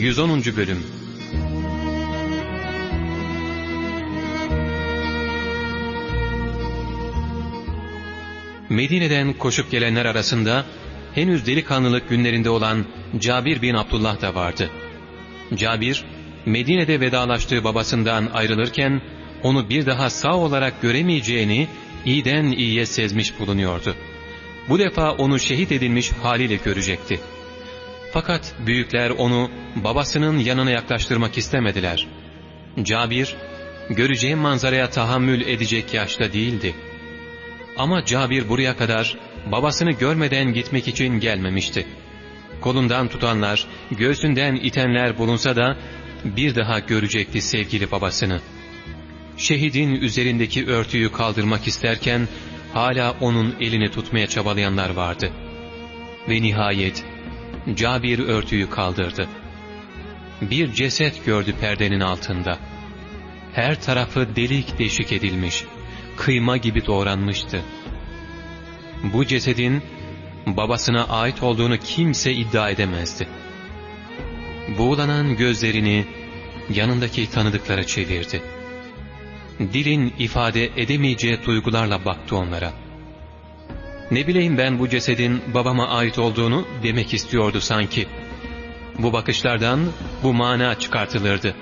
110. Bölüm Medine'den koşup gelenler arasında henüz delikanlılık günlerinde olan Cabir bin Abdullah da vardı. Cabir, Medine'de vedalaştığı babasından ayrılırken onu bir daha sağ olarak göremeyeceğini iyiden iyiye sezmiş bulunuyordu. Bu defa onu şehit edilmiş haliyle görecekti. Fakat büyükler onu babasının yanına yaklaştırmak istemediler. Cabir, göreceği manzaraya tahammül edecek yaşta değildi. Ama Cabir buraya kadar babasını görmeden gitmek için gelmemişti. Kolundan tutanlar, göğsünden itenler bulunsa da bir daha görecekti sevgili babasını. Şehidin üzerindeki örtüyü kaldırmak isterken hala onun elini tutmaya çabalayanlar vardı. Ve nihayet Cabir örtüyü kaldırdı. Bir ceset gördü perdenin altında. Her tarafı delik deşik edilmiş, kıyma gibi doğranmıştı. Bu cesedin babasına ait olduğunu kimse iddia edemezdi. Buğulanan gözlerini yanındaki tanıdıklara çevirdi. Dilin ifade edemeyeceği duygularla baktı onlara. Ne bileyim ben bu cesedin babama ait olduğunu demek istiyordu sanki. Bu bakışlardan bu mana çıkartılırdı.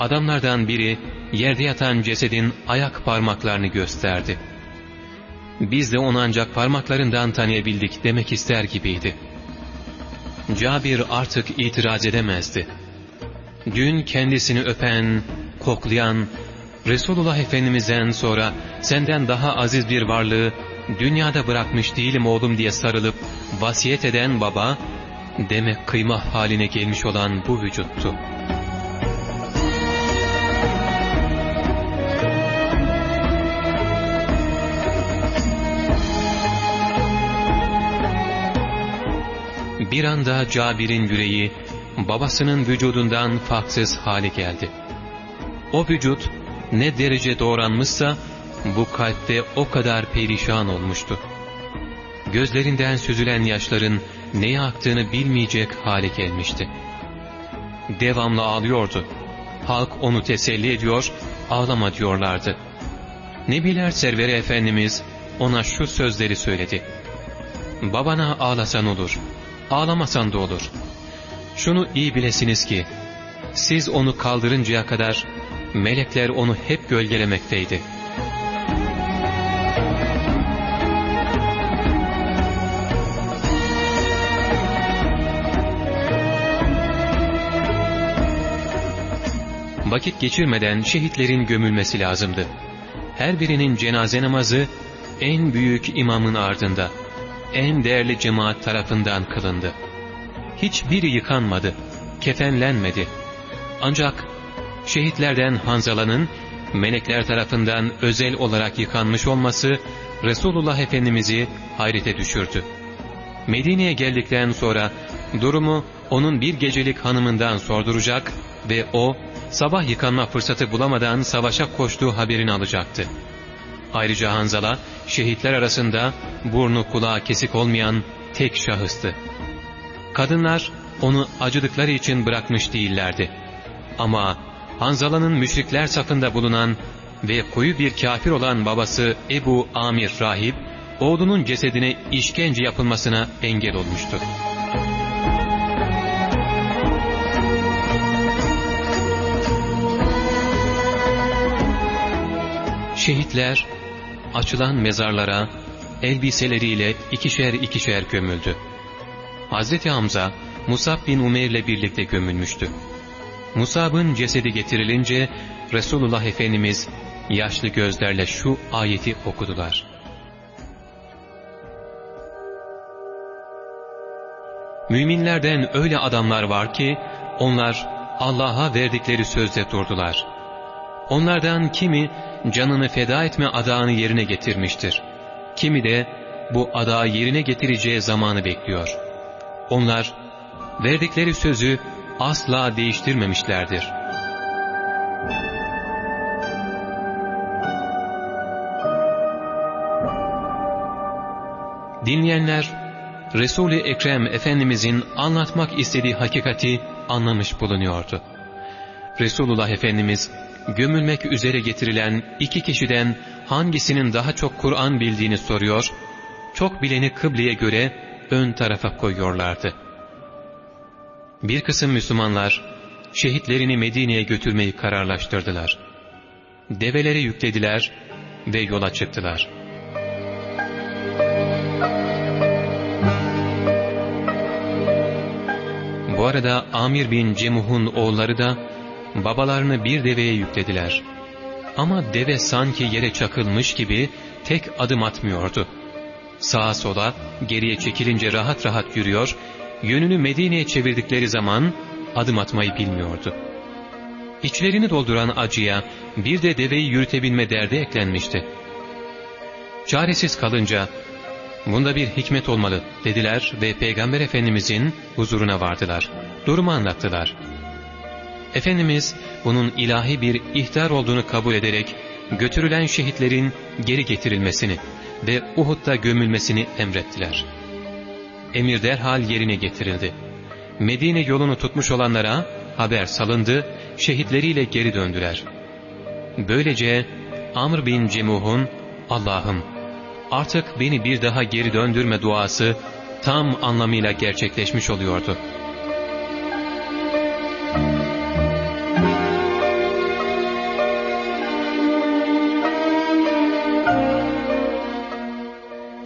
Adamlardan biri yerde yatan cesedin ayak parmaklarını gösterdi. Biz de onu ancak parmaklarından tanıyabildik demek ister gibiydi. Cabir artık itiraz edemezdi. Dün kendisini öpen, koklayan, Resulullah Efendimiz'den sonra senden daha aziz bir varlığı dünyada bırakmış değilim oğlum diye sarılıp vasiyet eden baba, demek kıyma haline gelmiş olan bu vücuttu. Bir anda Cabir'in yüreği babasının vücudundan farksız hale geldi. O vücut ne derece doğranmışsa bu kalpte o kadar perişan olmuştu. Gözlerinden süzülen yaşların neye aktığını bilmeyecek hale gelmişti. Devamlı ağlıyordu. Halk onu teselli ediyor, ağlama diyorlardı. Nebiler Serveri Efendimiz ona şu sözleri söyledi. Babana ağlasan olur, ağlamasan da olur. Şunu iyi bilesiniz ki, siz onu kaldırıncaya kadar melekler onu hep gölgelemekteydi. Vakit geçirmeden şehitlerin gömülmesi lazımdı. Her birinin cenaze namazı en büyük imamın ardında, en değerli cemaat tarafından kılındı. Hiçbiri yıkanmadı, kefenlenmedi. Ancak şehitlerden Hanzala'nın melekler tarafından özel olarak yıkanmış olması Resulullah Efendimiz'i hayrete düşürdü. Medine'ye geldikten sonra durumu onun bir gecelik hanımından sorduracak ve o sabah yıkanma fırsatı bulamadan savaşa koştuğu haberini alacaktı. Ayrıca Hanzala şehitler arasında burnu kulağı kesik olmayan tek şahıstı. Kadınlar onu acıdıkları için bırakmış değillerdi. Ama Hanzala'nın müşrikler safında bulunan ve koyu bir kafir olan babası Ebu Amir Rahip, oğlunun cesedine işkence yapılmasına engel olmuştu. Şehitler açılan mezarlara elbiseleriyle ikişer ikişer gömüldü. Hazreti Hamza Musab bin Umeir ile birlikte gömülmüştü. Musab'ın cesedi getirilince Resulullah Efendimiz yaşlı gözlerle şu ayeti okudular. Müminlerden öyle adamlar var ki onlar Allah'a verdikleri sözde durdular. Onlardan kimi canını feda etme adağını yerine getirmiştir. Kimi de bu adağı yerine getireceği zamanı bekliyor. Onlar verdikleri sözü asla değiştirmemişlerdir. Dinleyenler, Resul-i Ekrem Efendimizin anlatmak istediği hakikati anlamış bulunuyordu. Resulullah Efendimiz gömülmek üzere getirilen iki kişiden hangisinin daha çok Kur'an bildiğini soruyor, çok bileni kıbleye göre ön tarafa koyuyorlardı. Bir kısım Müslümanlar şehitlerini Medine'ye götürmeyi kararlaştırdılar. Develere yüklediler ve yola çıktılar. Bu arada Amir bin Cemuh'un oğulları da babalarını bir deveye yüklediler. Ama deve sanki yere çakılmış gibi tek adım atmıyordu. Sağa sola geriye çekilince rahat rahat yürüyor, yönünü Medine'ye çevirdikleri zaman adım atmayı bilmiyordu. İçlerini dolduran acıya bir de deveyi yürütebilme derdi eklenmişti. Çaresiz kalınca bunda bir hikmet olmalı dediler ve Peygamber Efendimizin huzuruna vardılar. Durumu anlattılar. Efendimiz bunun ilahi bir ihtar olduğunu kabul ederek götürülen şehitlerin geri getirilmesini ve Uhud'da gömülmesini emrettiler. Emir derhal yerine getirildi. Medine yolunu tutmuş olanlara haber salındı, şehitleriyle geri döndüler. Böylece Amr bin Cemuh'un Allah'ım artık beni bir daha geri döndürme duası tam anlamıyla gerçekleşmiş oluyordu.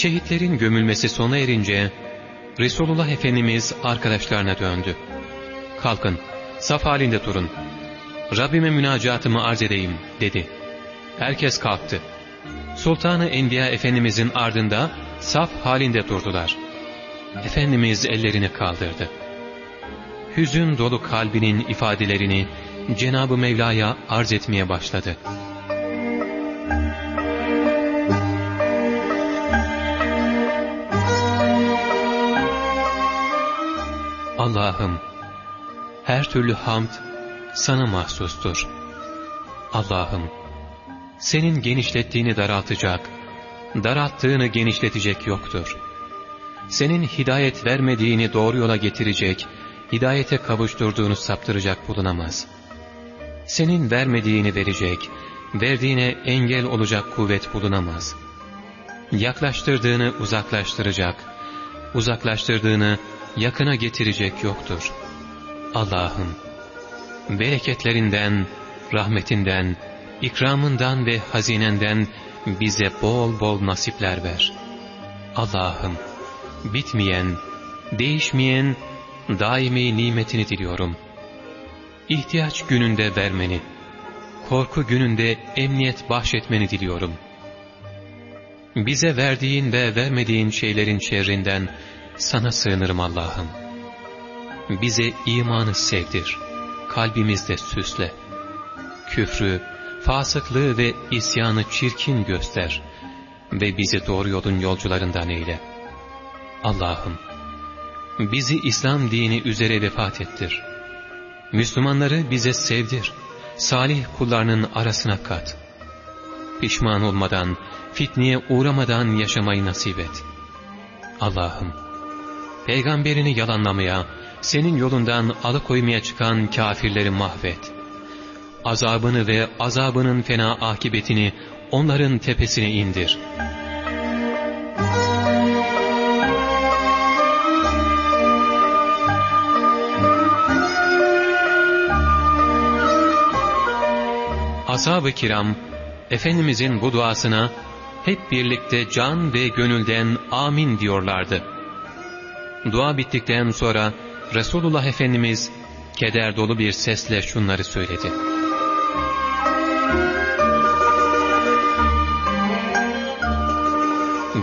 Şehitlerin gömülmesi sona erince Resulullah Efendimiz arkadaşlarına döndü. Kalkın, saf halinde durun. Rabbime münacatımı arz edeyim dedi. Herkes kalktı. Sultanı Enbiya Efendimizin ardında saf halinde durdular. Efendimiz ellerini kaldırdı. Hüzün dolu kalbinin ifadelerini Cenab-ı Mevla'ya arz etmeye başladı. Allah'ım, her türlü hamd sana mahsustur. Allah'ım, senin genişlettiğini daraltacak, daralttığını genişletecek yoktur. Senin hidayet vermediğini doğru yola getirecek, hidayete kavuşturduğunu saptıracak bulunamaz. Senin vermediğini verecek, verdiğine engel olacak kuvvet bulunamaz. Yaklaştırdığını uzaklaştıracak, uzaklaştırdığını yakına getirecek yoktur. Allah'ım, bereketlerinden, rahmetinden, ikramından ve hazinenden bize bol bol nasipler ver. Allah'ım, bitmeyen, değişmeyen, daimi nimetini diliyorum. İhtiyaç gününde vermeni, korku gününde emniyet bahşetmeni diliyorum. Bize verdiğin ve vermediğin şeylerin şerrinden sana sığınırım Allah'ım. Bize imanı sevdir, kalbimizde süsle. Küfrü, fasıklığı ve isyanı çirkin göster ve bizi doğru yolun yolcularından eyle. Allah'ım, bizi İslam dini üzere vefat ettir. Müslümanları bize sevdir, salih kullarının arasına kat. Pişman olmadan, fitneye uğramadan yaşamayı nasip et. Allah'ım, peygamberini yalanlamaya, senin yolundan alıkoymaya çıkan kafirleri mahvet. Azabını ve azabının fena akibetini onların tepesine indir. Ashab-ı kiram, Efendimizin bu duasına hep birlikte can ve gönülden amin diyorlardı. Dua bittikten sonra Resulullah Efendimiz keder dolu bir sesle şunları söyledi.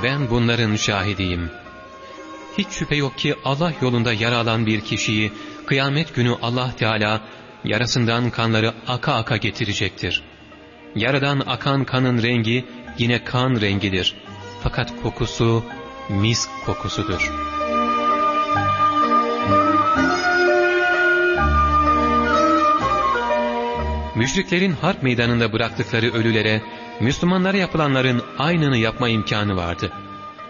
Ben bunların şahidiyim. Hiç şüphe yok ki Allah yolunda yara alan bir kişiyi kıyamet günü Allah Teala yarasından kanları aka aka getirecektir. Yaradan akan kanın rengi yine kan rengidir. Fakat kokusu misk kokusudur. Müşriklerin harp meydanında bıraktıkları ölülere, Müslümanlara yapılanların aynını yapma imkanı vardı.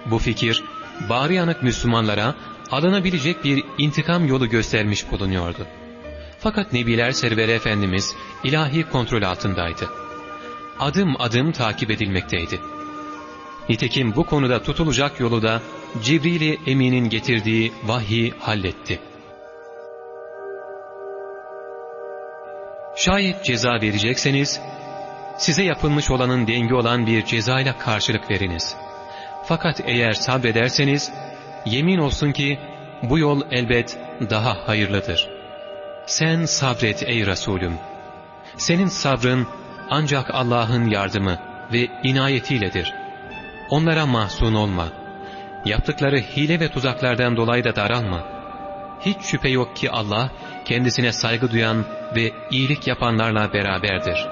Bu fikir, bari yanık Müslümanlara alınabilecek bir intikam yolu göstermiş bulunuyordu. Fakat Nebiler Serveri Efendimiz ilahi kontrol altındaydı. Adım adım takip edilmekteydi. Nitekim bu konuda tutulacak yolu da Cibril-i Emin'in getirdiği vahyi halletti. Şayet ceza verecekseniz, size yapılmış olanın dengi olan bir cezayla karşılık veriniz. Fakat eğer sabrederseniz, yemin olsun ki bu yol elbet daha hayırlıdır. Sen sabret ey Resulüm. Senin sabrın ancak Allah'ın yardımı ve inayetiyledir. Onlara mahzun olma. Yaptıkları hile ve tuzaklardan dolayı da daralma. Hiç şüphe yok ki Allah kendisine saygı duyan ve iyilik yapanlarla beraberdir.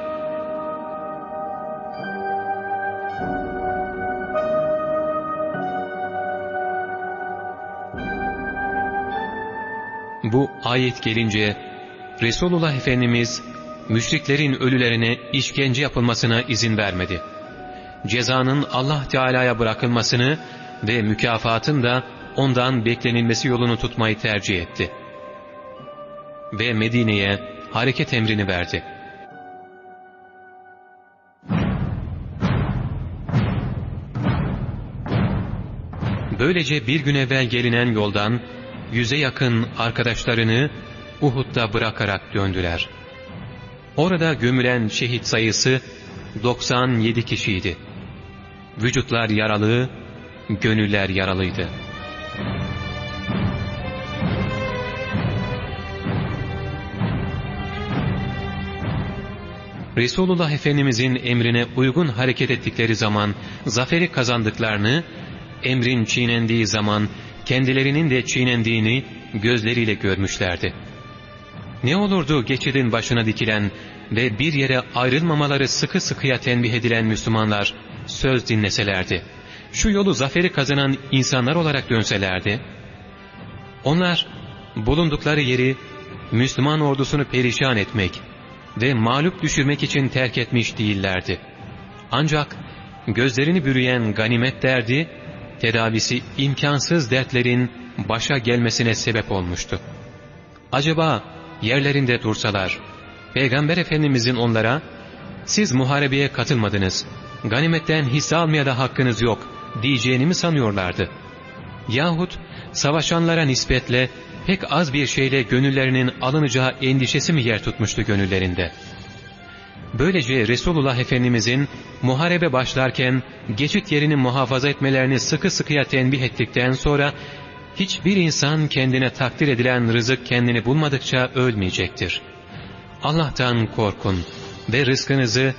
Bu ayet gelince Resulullah Efendimiz müşriklerin ölülerine işkence yapılmasına izin vermedi. Cezanın Allah Teala'ya bırakılmasını ve mükafatın da ondan beklenilmesi yolunu tutmayı tercih etti. Ve Medine'ye hareket emrini verdi. Böylece bir gün evvel gelinen yoldan yüze yakın arkadaşlarını Uhud'da bırakarak döndüler. Orada gömülen şehit sayısı 97 kişiydi. Vücutlar yaralı, gönüller yaralıydı. Resulullah Efendimizin emrine uygun hareket ettikleri zaman zaferi kazandıklarını, emrin çiğnendiği zaman kendilerinin de çiğnendiğini gözleriyle görmüşlerdi. Ne olurdu geçidin başına dikilen ve bir yere ayrılmamaları sıkı sıkıya tenbih edilen Müslümanlar söz dinleselerdi, şu yolu zaferi kazanan insanlar olarak dönselerdi, onlar bulundukları yeri Müslüman ordusunu perişan etmek ve mağlup düşürmek için terk etmiş değillerdi. Ancak gözlerini bürüyen ganimet derdi, tedavisi imkansız dertlerin başa gelmesine sebep olmuştu. Acaba yerlerinde dursalar, Peygamber Efendimizin onlara, siz muharebeye katılmadınız, ganimetten hisse almaya da hakkınız yok diyeceğini mi sanıyorlardı? Yahut savaşanlara nispetle pek az bir şeyle gönüllerinin alınacağı endişesi mi yer tutmuştu gönüllerinde? Böylece Resulullah Efendimizin muharebe başlarken geçit yerini muhafaza etmelerini sıkı sıkıya tenbih ettikten sonra hiçbir insan kendine takdir edilen rızık kendini bulmadıkça ölmeyecektir. Allah'tan korkun ve rızkınızı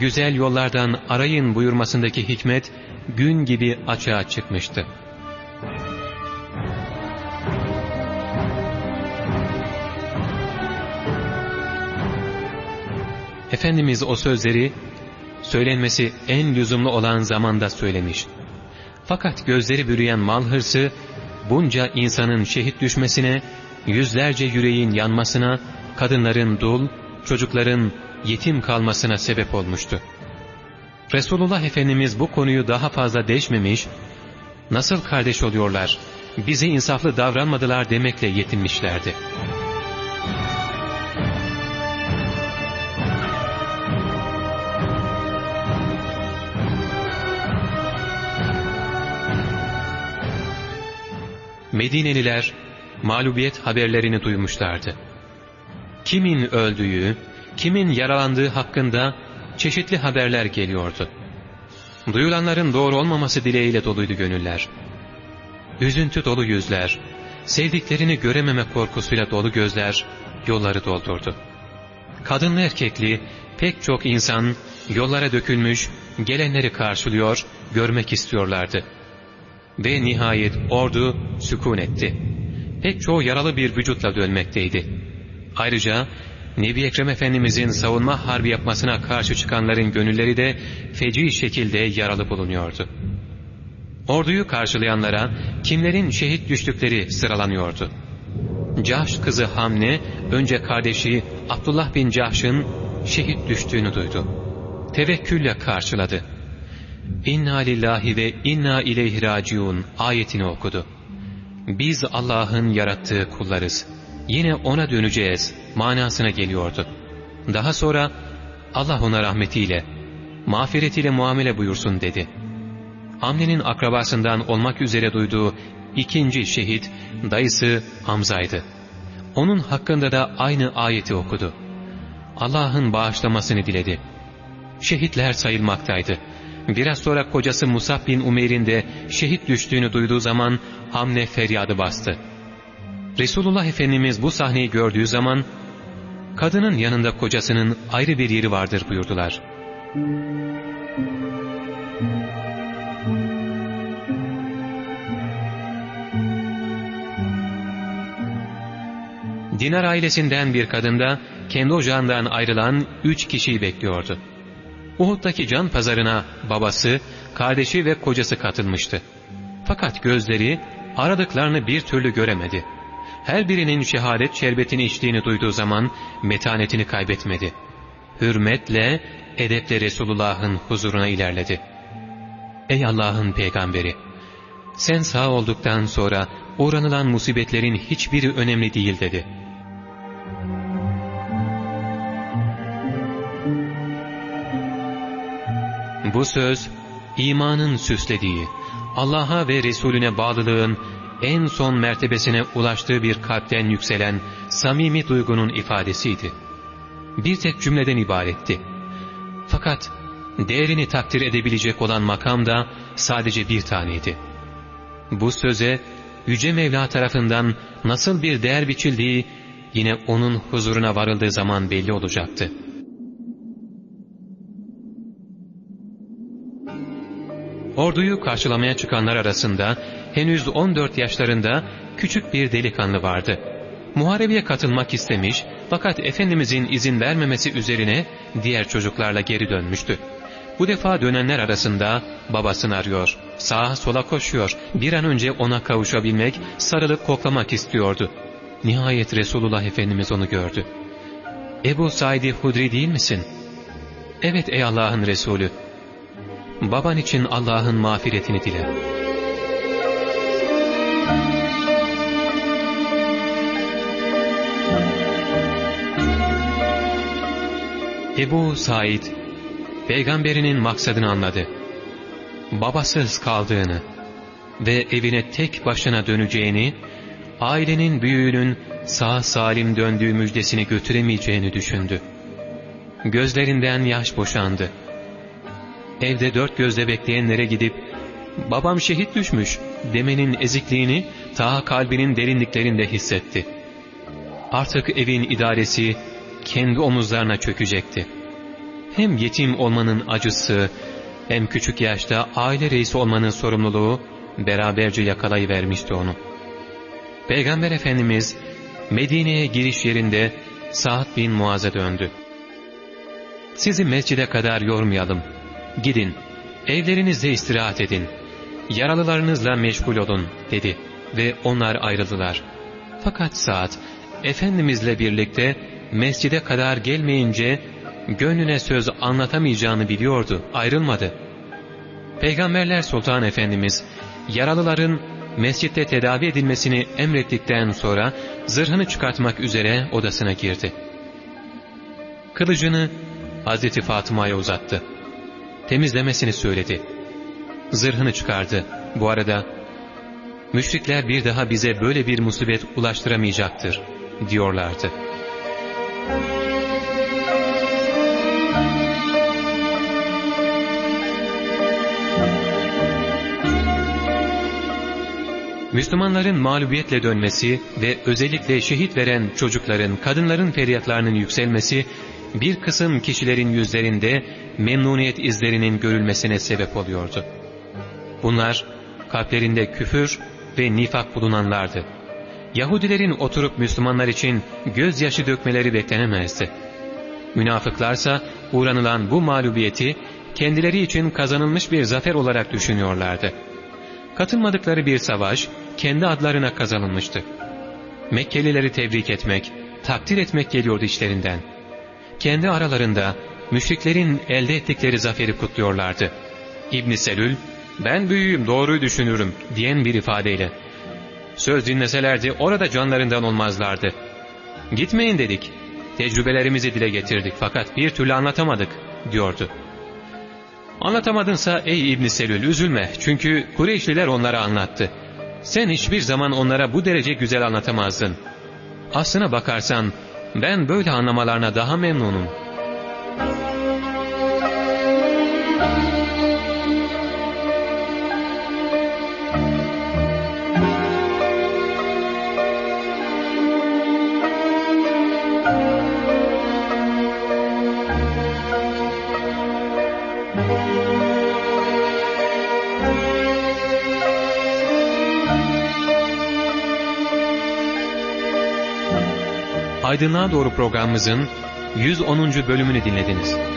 güzel yollardan arayın buyurmasındaki hikmet gün gibi açığa çıkmıştı. Efendimiz o sözleri söylenmesi en lüzumlu olan zamanda söylemiş. Fakat gözleri bürüyen mal hırsı bunca insanın şehit düşmesine, yüzlerce yüreğin yanmasına, kadınların dul, çocukların yetim kalmasına sebep olmuştu. Resulullah Efendimiz bu konuyu daha fazla deşmemiş, nasıl kardeş oluyorlar, bize insaflı davranmadılar demekle yetinmişlerdi. Medineliler mağlubiyet haberlerini duymuşlardı. Kimin öldüğü, kimin yaralandığı hakkında çeşitli haberler geliyordu. Duyulanların doğru olmaması dileğiyle doluydu gönüller. Üzüntü dolu yüzler, sevdiklerini görememe korkusuyla dolu gözler yolları doldurdu. Kadınlı erkekli pek çok insan yollara dökülmüş, gelenleri karşılıyor, görmek istiyorlardı. Ve nihayet ordu sükun etti. Pek çoğu yaralı bir vücutla dönmekteydi. Ayrıca Nebi Ekrem Efendimizin savunma harbi yapmasına karşı çıkanların gönülleri de feci şekilde yaralı bulunuyordu. Orduyu karşılayanlara kimlerin şehit düştükleri sıralanıyordu. Cahş kızı Hamne önce kardeşi Abdullah bin Cahş'ın şehit düştüğünü duydu. Tevekkülle karşıladı. İnna lillahi ve inna ileyhi raciun ayetini okudu. Biz Allah'ın yarattığı kullarız. yine ona döneceğiz manasına geliyordu. Daha sonra Allah ona rahmetiyle, mağfiretiyle muamele buyursun dedi. Hamle'nin akrabasından olmak üzere duyduğu ikinci şehit dayısı Hamza'ydı. Onun hakkında da aynı ayeti okudu. Allah'ın bağışlamasını diledi. Şehitler sayılmaktaydı. Biraz sonra kocası Musab bin Umeyr'in de şehit düştüğünü duyduğu zaman Hamle feryadı bastı. Resulullah Efendimiz bu sahneyi gördüğü zaman, kadının yanında kocasının ayrı bir yeri vardır buyurdular. Dinar ailesinden bir kadın da kendi ocağından ayrılan üç kişiyi bekliyordu. Uhud'daki can pazarına babası, kardeşi ve kocası katılmıştı. Fakat gözleri aradıklarını bir türlü göremedi. Her birinin şehadet şerbetini içtiğini duyduğu zaman metanetini kaybetmedi. Hürmetle, edeple Resulullah'ın huzuruna ilerledi. Ey Allah'ın peygamberi! Sen sağ olduktan sonra uğranılan musibetlerin hiçbiri önemli değil dedi. Bu söz, imanın süslediği, Allah'a ve Resulüne bağlılığın en son mertebesine ulaştığı bir kalpten yükselen samimi duygunun ifadesiydi. Bir tek cümleden ibaretti. Fakat değerini takdir edebilecek olan makam da sadece bir taneydi. Bu söze Yüce Mevla tarafından nasıl bir değer biçildiği yine onun huzuruna varıldığı zaman belli olacaktı. Orduyu karşılamaya çıkanlar arasında henüz 14 yaşlarında küçük bir delikanlı vardı. Muharebeye katılmak istemiş fakat Efendimizin izin vermemesi üzerine diğer çocuklarla geri dönmüştü. Bu defa dönenler arasında babasını arıyor, sağa sola koşuyor, bir an önce ona kavuşabilmek, sarılıp koklamak istiyordu. Nihayet Resulullah Efendimiz onu gördü. Ebu Said Hudri değil misin? Evet ey Allah'ın Resulü. Baban için Allah'ın mağfiretini dile. Ebu Said, peygamberinin maksadını anladı. Babasız kaldığını ve evine tek başına döneceğini, ailenin büyüğünün sağ salim döndüğü müjdesini götüremeyeceğini düşündü. Gözlerinden yaş boşandı. Evde dört gözle bekleyenlere gidip, babam şehit düşmüş demenin ezikliğini ta kalbinin derinliklerinde hissetti. Artık evin idaresi kendi omuzlarına çökecekti. Hem yetim olmanın acısı, hem küçük yaşta aile reisi olmanın sorumluluğu beraberce yakalayıvermişti onu. Peygamber Efendimiz Medine'ye giriş yerinde Sa'd bin Muaz'a döndü. Sizi mescide kadar yormayalım. Gidin, evlerinizde istirahat edin. Yaralılarınızla meşgul olun dedi ve onlar ayrıldılar. Fakat Sa'd Efendimizle birlikte mescide kadar gelmeyince gönlüne söz anlatamayacağını biliyordu, ayrılmadı. Peygamberler Sultan Efendimiz yaralıların mescitte tedavi edilmesini emrettikten sonra zırhını çıkartmak üzere odasına girdi. Kılıcını Hazreti Fatıma'ya uzattı. Temizlemesini söyledi. Zırhını çıkardı. Bu arada müşrikler bir daha bize böyle bir musibet ulaştıramayacaktır diyorlardı. Müslümanların mağlubiyetle dönmesi ve özellikle şehit veren çocukların, kadınların feryatlarının yükselmesi, bir kısım kişilerin yüzlerinde memnuniyet izlerinin görülmesine sebep oluyordu. Bunlar, kalplerinde küfür ve nifak bulunanlardı. Yahudilerin oturup Müslümanlar için gözyaşı dökmeleri beklenemezdi. Münafıklarsa uğranılan bu mağlubiyeti kendileri için kazanılmış bir zafer olarak düşünüyorlardı. Katılmadıkları bir savaş kendi adlarına kazanılmıştı. Mekkelileri tebrik etmek, takdir etmek geliyordu işlerinden. Kendi aralarında müşriklerin elde ettikleri zaferi kutluyorlardı. İbn Selül, ben büyüğüm doğruyu düşünürüm diyen bir ifadeyle. Söz dinleselerdi orada canlarından olmazlardı. Gitmeyin dedik. Tecrübelerimizi dile getirdik fakat bir türlü anlatamadık diyordu. Anlatamadınsa ey İbn Selül üzülme çünkü Kureyşliler onlara anlattı. Sen hiçbir zaman onlara bu derece güzel anlatamazdın. Aslına bakarsan ben böyle anlamalarına daha memnunum. Aydınlığa Doğru programımızın 110. bölümünü dinlediniz.